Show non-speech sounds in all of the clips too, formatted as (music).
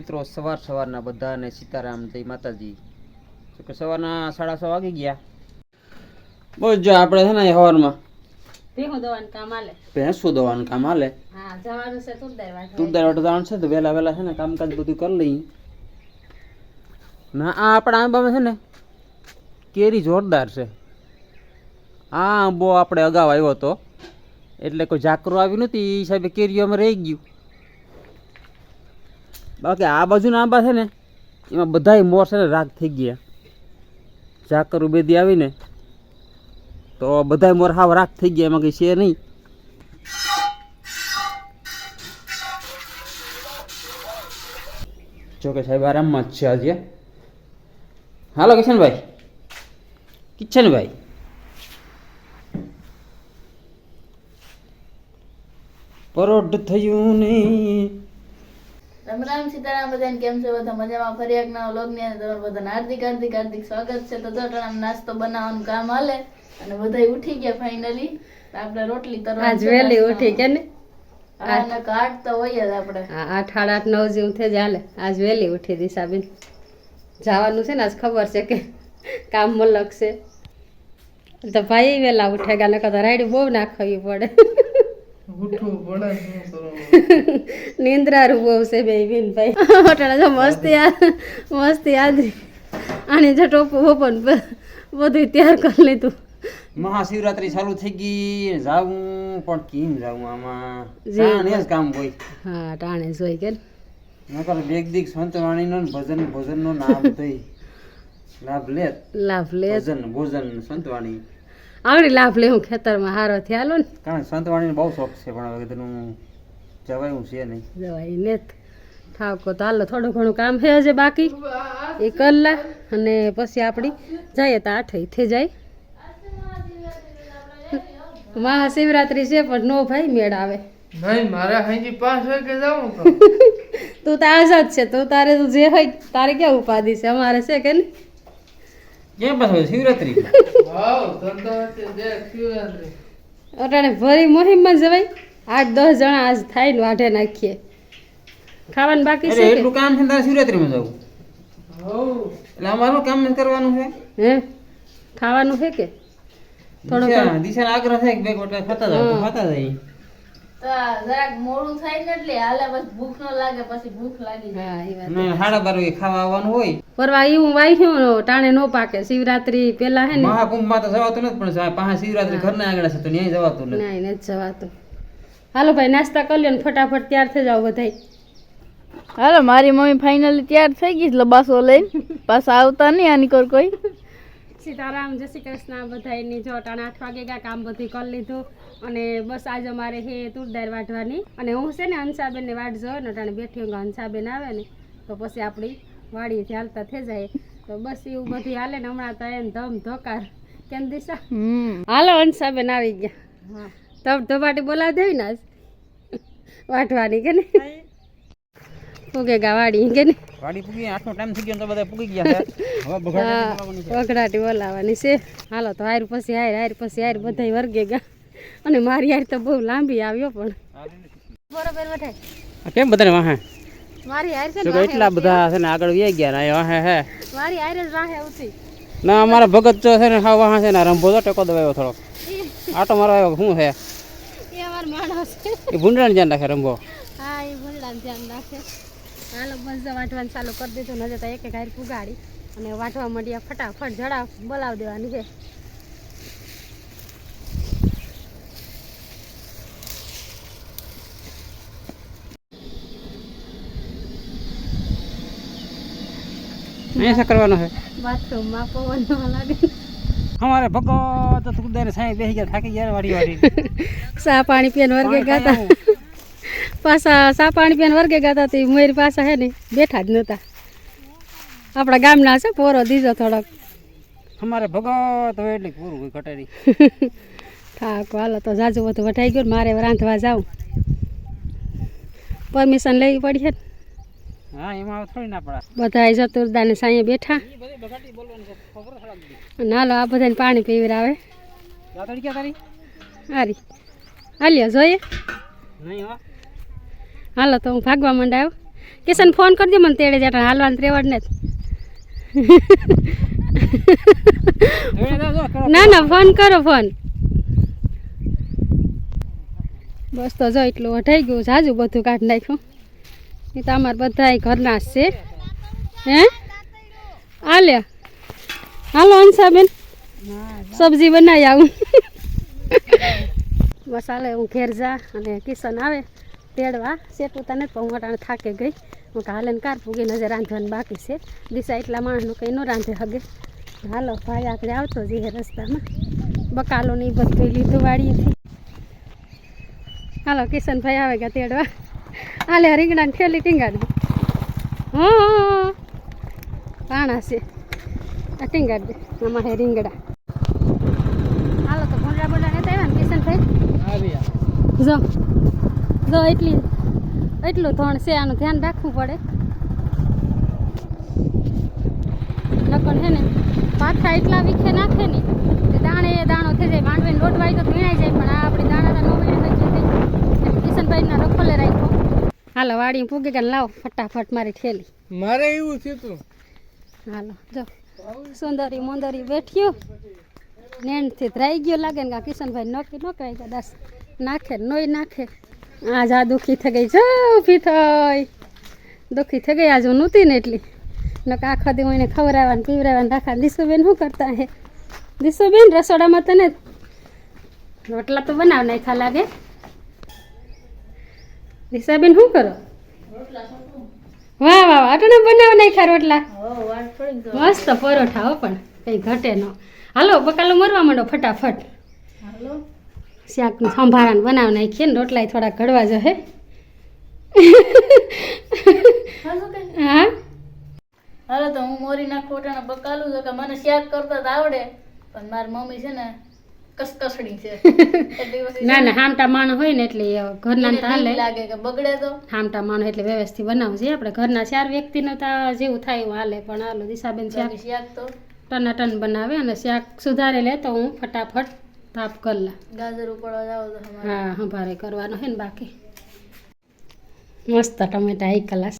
મિત્રો સવાર સવારના બધાને સીતારામ જય માતાજી. તો કે સવારના સાડા છ વાગી ગયા. બસ જો આપણે છે ને સવારમાં ભેંસું દવાનું કામ હાલે છે તુરદાર વાટો. જવાનું છે તો વહેલા વહેલા છે ને કામકાજ બધું કરી લઈએ. ના આ આપણા આંબામાં છે ને કેરી જોરદાર છે. આ આંબો આપણે અગાઉ આવ્યો હતો. એટલે કોઈ ઝાકરું આવ્યું નથી એ હિસાબે કેરીઓમાં રહી ગયું. બાકી આ બાજુના આંબા છે ને, એમાં બધાય મોર છે ને રાગ થઈ ગયા. ઝાકર ઉબેદી આવીને તો બધાય મોર હાવ રાગ થઈ ગયા, એમાં કંઈ છે નહીં. જોકે સાહેબ આરામમાં જ છે આજે. હાલો કિશનભાઈ. કિશનભાઈ. પરોઢ થયું નહીં. રામ રામ સીતારામ બધાને કેમ છે? બધા મજામાં? ફરી એક નવા વ્લોગની અંદર તમારું બધાને હાર્દિક હાર્દિક હાર્દિક સ્વાગત છે. તો જો નાસ્તો બનાવવાનું કામ હાલે અને બધા ઉઠી ગયા ફાઇનલી આપણે રોટલી તરવા આજ વહેલી ઉઠી કે ને કાટ તો હોય જ આપણે. હા આઠ સાડા આઠ નવ જેવું થઈ હાલે. આજ વહેલી ઉઠી દિશાબેન જવાનું છે ને આજ ખબર છે કે કામ મલક છે. તો ભાઈ વહેલા ઉઠે ગયા નકર તો રાઈડ બહુ નાખવી પડે. નિંદ્રારું બહુ છે બે બેન ભાઈ અટાણે જો મસ્તી મસ્તી આદરી આની જો ટોપું ઓપન બધું તૈયાર કરી લીધું મહાશિવરાત્રી ચાલુ થઈ ગઈ જાવું પણ કેમ જાવું આમાં જી. જાણે જ કામ હોય હા ટાણે જોઈ કે નકર બેગ દીક સંત વાણીનો ભજન ભજનનો નામ થઈ લાભ લે લાભ લે ભજન ભોજન સંતવાણી આવડી લાભ લે હું ખેતરમાં હારો થયાલો ને. કારણ સંતવાણીનો બહુ શોખ છે પણ હવે તેનું જવાયું છે નહીં. જવાય ને ઠાકો તો હાલો થોડું ઘણું કામ છે હજી બાકી. એ કરલા અને પછી આપણી જઈએ તો આઠ થઈ જાય. મહાશિવરાત્રી છે પણ નો ભાઈ મેળ આવે. નહીં મારે અહીંથી પાંચ વાગે જાઉં તો તું તો આઝાદ છે તું તારે તું જે હોય તારે ક્યાં ઉપાધિ છે? અમારે છે કે નહીં? કેમ પાછો શિવરાત્રી? અટાણે ભરી મોહિમમાં જવાય? આઠ દસ જણા આજ થાય ને વાઢે નાખીએ. ખાવાનું બાકી છે એટલું કામ છે ને તારે શિવરાત્રીમાં જવું. એટલે અમારું કામ કરવાનું છે? હે? ખાવાનું છે કે? થોડો દિશા આગ્રહ થાય કે બે ગોટા ખાતા જાવ ખાતા જાય જરાક મોડું થાય ને એટલે હાલે પછી ભૂખ ન લાગે પછી ભૂખ લાગી જાય. હા એ વાત અને સાડા બાર ખાવા આવવાનું હોય. પરવા એવું વાય્યું ટાણે નો પાકે. શિવરાત્રી પેલા હે ને. મહાકુંભમાં તો જવાતું નથી પણ જા- પાસે શિવરાત્રી ઘરના આગળ છે તો ન્યાય જવાતું નથી. નહીં નથી જવાતું. હાલો ભાઈ નાસ્તા કરી લ્યો ને ફટાફટ તૈયાર થઈ જાવ બધાય. હાલો મારી મમ્મી ફાઇનલી તૈયાર થઈ ગઈ છે લબાસો લઈને. પાછા આવતા નહીં આની કોર કોઈ. સીતારામ જય શ્રી કૃષ્ણ બધાની જો ટાણે આઠ વાગે ગયા કામ બધું કરી લીધું અને બસ આજે અમારે હે તુરદાર વાટવાની અને હું છે ને હંસાબેનને વાટ જોઉં ને ટાણે બેઠી હું હંસાબેન આવે ને તો પછી આપણી વાડી હાલતા થઈ જાય. તો બસ એવું બધું હાલે ને હમણાં તો એમ ધમ ધોકાર. કેમ દિશા? હાલો હંસાબેન આવી ગયા. તબ ધોબાટી બોલાવી દેવી ને આજ? વાટવાની કે ને પૂગે ગા વાડી કે ને વાડી પૂગી આઠનો ટાઈમ થઈ ગયો તો બધા પૂગી ગયા હવે બગાડી બોલાવવાની છે. બોલાવાની છે. હાલો તો હાર પછી હાર હાર પછી હાર બધા વર્ગે ગા. અને મારી હાર તો બહુ લાંબી આવ્યો પણ. બરોબર વટાય કેમ બધાને વાહે? મારી હાર છે ને કે એટલા બધા છે ને આગળ વ્યાઈ ગયા ને વાહે હે. મારી હાર જ વાહે ઉઠી. ના અમારા ભગત જો છે ને હા વાહે છે ને રંભો તો ટેકો દવાયો થોડોક. આટો મારો આવ્યો શું છે? એ અમાર માણસ એ ભૂંડરાને ધ્યાન રાખે રંભો. હા એ ભૂલડા ધ્યાન રાખે. હાલો બસ જો ચાલુ કરી દીધું નજર તો એક એક હાર પુગાડી અને વાટવા માંડ્યા ફટાફટ જડા બોલાવી દેવાની છે. અહીંયા કરવાનું છે? બાથરૂમમાં પવન ન લાગે અમારે ભગત તો સાંઈ બેસી ગયા થાકી ગયા વાડી વાડી સા પાણી પીને વર્ગે ગાતા. પાછા સા પાણી પીને વર્ગે ગાતા તે મોરી પાછા હે ને બેઠા જ નહોતા આપણા ગામના છે પોરો દીધો થોડોક. અમારે ભગત હોય એટલે પૂરું કટારી થાક (laughs) હાલો તો જાજુ બધું વટાઈ ગયું ને મારે રાંધવા જાઉં પરમિશન લેવી પડી છે હા એમાં હવે થોડી ના પડે બધા સાંયે બેઠા. નાલો હાલો આ બધાને પાણી પીવી આવે હારી. હાલ્યો જોઈએ. નહીં હો. હાલો તો હું ભાગવા માંડાયો. કિશન ફોન કરજો, મને તેડે જતા હાલવાનું ત્રેવડ ને ના ના ફોન કરો ફોન બસ તો જો એટલું અઢાઈ ગયું, જાજુ બધું કાઢી નાખ્યું. એ તો અમારે બધા ઘરના છે. હે? આલ્યા હાલો અંશાબેન સબ્જી બનાવી આવું. બસ હાલે, હું ઘેર જા અને કિશન આવે. તેડવા. સેટું તને પણ હું અટાણે થાકે ગઈ. હું કે હાલે કાર પૂગી નજર રાંધવાનું બાકી છે. દિશા એટલા માણસનું કંઈ ન રાંધે હગે. હાલો ભાઈ આગળ આવતો જઈએ રસ્તામાં. બકાલો ને બધું લીધું વાળીએથી હાલો કિશનભાઈ આવે ગયા તેડવા. હાલે રીંગણાને ઠેલી ટીંગાડી હા પાણા છે. આ ટીંગાડી દે. આમાં હે રીંગણા. હાલો તો ભૂંડા ભૂંડા નતા આવ્યા ને કિશનભાઈ? જો. જો એટલી એટલું ધણ છે આનું ધ્યાન રાખવું પડે. નકર છે ને પાથરા એટલા વીખે નાખે ને કે દાણે એ દાણો થઈ જાય માંડવીને લોટવાય તો ભીણાઈ જાય પણ આ આપણે દાણા તો નો વીણે કિશનભાઈના રખોલે રાખ્યો. હાલો વાડી પૂગી ગયા લાવો ફટાફટ મારી ઠેલી મારે એવું થયું હાલો જો. સુંદરી મુંદરી બેઠ્યું નેણથી ધરાઈ ગયો લાગે ને કિશનભાઈ નોકી નોકરાઈ ગયા દસ. નાખે નોય નાખે. આજ આ દુઃખી થઈ ગઈ. જો ઊભી થઈ. દુઃખી થઈ ગઈ. આજ હું નહોતી ને એટલી. નક આખા દી એને ખવડાવવાનું પીવડાવવાનું. રાખા દીશુબેન શું કરતા હે? દીશુબેન રસોડામાં તને રોટલા તો બનાવ નાખ્યા લાગે. દિશાબેન શું કરો? વાહ વાહ અટણે બનાવ નાખ્યા રોટલા. હો મસ્ત પરોઠા હો પણ. કંઈ ઘટે ન. હાલો બકાલો મરવા માંડો ફટાફટ. શાકનું સંભારાને બનાવી નાખીએ ને રોટલા થોડા ઘડવા જશે હે. હા? હાલો તો હું મોરી ના ખોટાના બકાલું છું કે મને શાક કરતા આવડે પણ મારી મમ્મી છે ને કસકસડી છે. ના ના હામટા માણ હોય ને એટલે ઘરના એને તો હાલે લાગે કે બગડે તો? હામટા માણ એટલે વ્યવસ્થિત બનાવજે આપણે ઘરના ચાર વ્યક્તિનો તો જેવું થાય એવું હાલે પણ હાલો દિશાબેન શાક શાક તો? ટનાટન બનાવે અને શાક સુધારે લે તો હું ફટાફટ તાપ કરલા ગાજર ઉપાડવા જાવ તો હા સંભારે કરવાનો હે ને બાકી. મસ્ત ટમેટા એક કલાસ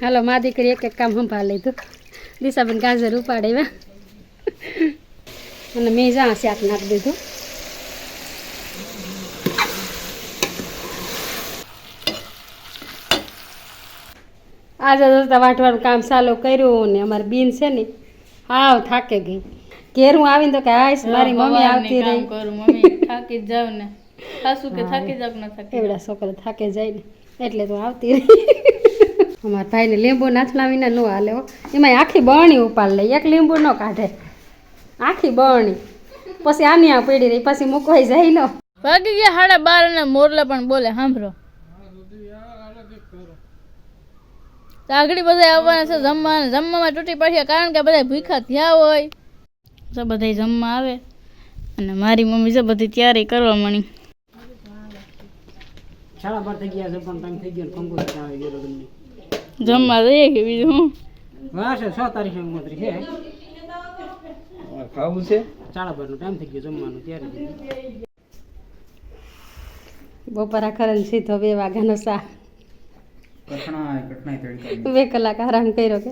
હાલો મા દીકરી એક એક કામ સંભાળ લીધું. દિશાબેન ગાજર ઉપાડ્યા અને મેં જા શાક નાખી દીધું. આજે જતા વાટવાનું કામ ચાલુ કર્યું ને અમારી બીન છે ને હાવ થાકે ગઈ. ઘેર હું આવીને તો કે આઈશ મારી મમ્મી આવતી કામ રહી. કરું મમ્મી થાકી જાવ ને. સાસુ કે થાકી જાવ ને ન થાકી એવડા છોકરા થાકે જાય ને એટલે તો આવતી રહી. (laughs) અમારા ભાઈને લીંબુ નાથના વિના ન હાલે હો. એમાં આખી બરણી ઉપાડ લે એક લીંબુ ન કાઢે. આખી બરણી. પછી આની આ પડી રહી પછી મૂકવાઈ જાય ન ભાગી ગયા સાડા બાર અને મોરલા પણ બોલે સાંભળો આગળ બધા આવવાના છે જમવા જમવામાં તૂટી પડ્યા કારણ કે બધા ભૂખા થયા હોય. તો બધા જમવા આવે. અને મારી મમ્મી છે બધી તૈયારી કરવા મળી. સાડા બાર થઈ ગયા છે પણ ટાઈમ થઈ ગયો કંકુ આવી ગયો તમને જમવા જઈએ કે બીજું હું હા છે તારીખે ઉમત્રી છે. ખાવું છે? સાડા બારનો ટાઈમ થઈ ગયો જમવાનું ત્યારે બપોરા કરે સીધો બે વાગ્યાનો સા. કઠણાય કઠણાય બે કલાક આરામ કર્યો કે?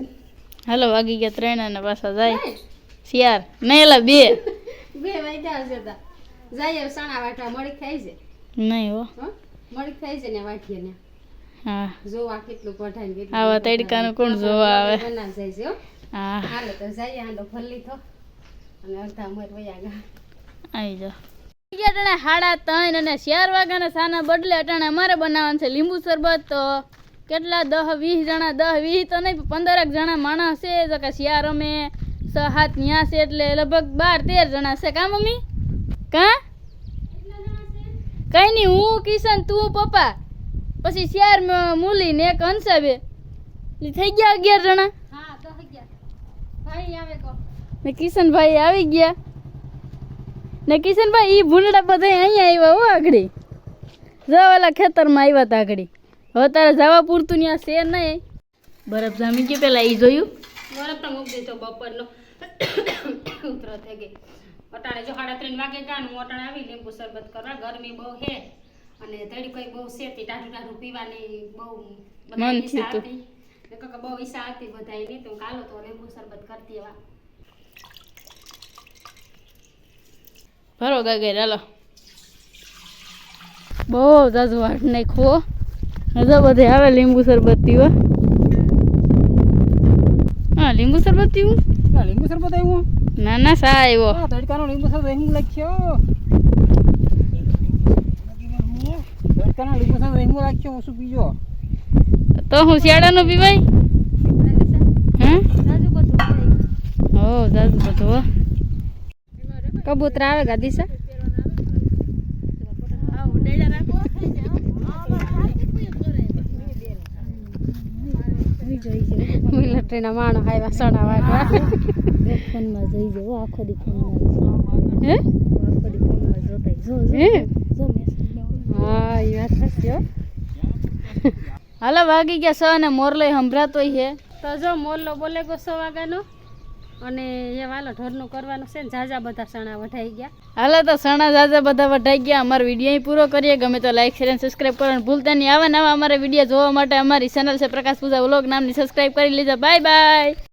હાલો વાગી ગયા ત્રણ અને પાછા જાય. શિયાર નહીં બે. બે વાગ્યા હશે તા. જાય સાણા વાટવા મળી ખાઈ છે નહીં હો. મળી ખાઈ છે ને વાટીએ ને. હા. જોવા કેટલું કઢાઈ કેટલું આવા તડકાનું કોણ જોવા આવે? બનાવ જાય છે હો. હા. હાલો તો જઈએ હાલો ભલ્લી તો અને અડધા મર વયા ગા આવી જાઓ. અટાણે સાડા ત્રણ અને ચાર વાગ્યાના સાના બદલે અટાણે અમારે બનાવવાનું છે લીંબુ શરબત. તો કેટલા દહ વીસ જણા દહ વીસ તો નહીં પંદરક જણા માણસ છે. તો કે શિયાર અમે છ હાથ ન્યા છે એટલે લગભગ બાર તેર જણા છે. કા મમ્મી? કા? કઈ નહીં હું કિશન તું પપ્પા. પછી ચાર મૂલી ને એક હંસાબે થઈ ગયા અગિયાર જણા? તો. ને કિશનભાઈ આવી ગયા. ને કિશનભાઈ એ ભૂંડડા બધા અહીંયા આવ્યા હો આગળી. જવાલા ખેતરમાં આવ્યા હતા આગળી. હવે તારે જવા પૂરતું ત્યાં છે નહીં. બરફ જામી ગયું પેલા એ જોયું? બરફ તો મૂકી દીધો બપોરનો. ઉતરો થઈ ગઈ. અટાણે જો સાડા ત્રણ વાગે ગયા હું અટાણે આવી લીંબુ શરબત કરવા. ગરમી બહુ હે અને તળી કઈ બહુ શેતી ટાઢું ટાઢું પીવાની બહુ મન બધાય થયું બહુ ઈચ્છા હતી બધાયની. તો કાલો તો લીંબુ શરબત કરતી એવા ભરો ગાગર હાલો. બહુ જાજુ વાટ નાખવો હજુ બધે આવે લીંબુ શરબત પીવા હા લીંબુ શરબત પીવું? ના, લીંબુ શરબત આવ્યું ના ના સા આવ્યો હા તડકાનો લીંબુ શરબત એમ લખ્યો. તડકાનો લીંબુ શરબત એમ હું શું પીજો? તો હું શિયાળાનો પીવાય? હે ઓ જાજુ બધું કબૂતરા આવે ગાદી દિશા મિલિટરીના માણો આવ્યા સણા વાટવા ફોનમાં જોઈ જવો આખો દી ફોનમાં હે? આખો દી ફોનમાં જોતા જો હે? જો હા એ વાત સાચી હો. હાલો વાગી ગયા સો અને મોરલો સંભળાતો છે. તો જો મોરલો બોલે ગો સો વાગ્યાનો? અને એ વાલો ઢોરનું કરવાનું છે ને ઝાઝા બધા સણા વઢાઈ ગયા. હાલો તો સણા જાજા બધા વઢાઈ ગયા. અમારો વીડિયો પૂરો કરીએ. ગમે તો લાઈક શેર અને સબસ્ક્રાઈબ કરવાનું ભૂલતા નહીં. આવા નવા અમારા વીડિયો જોવા માટે અમારી ચેનલ છે પ્રકાશ પૂજા વ્લોગ નામની. સબસ્ક્રાઈબ કરી લીધા બાય બાય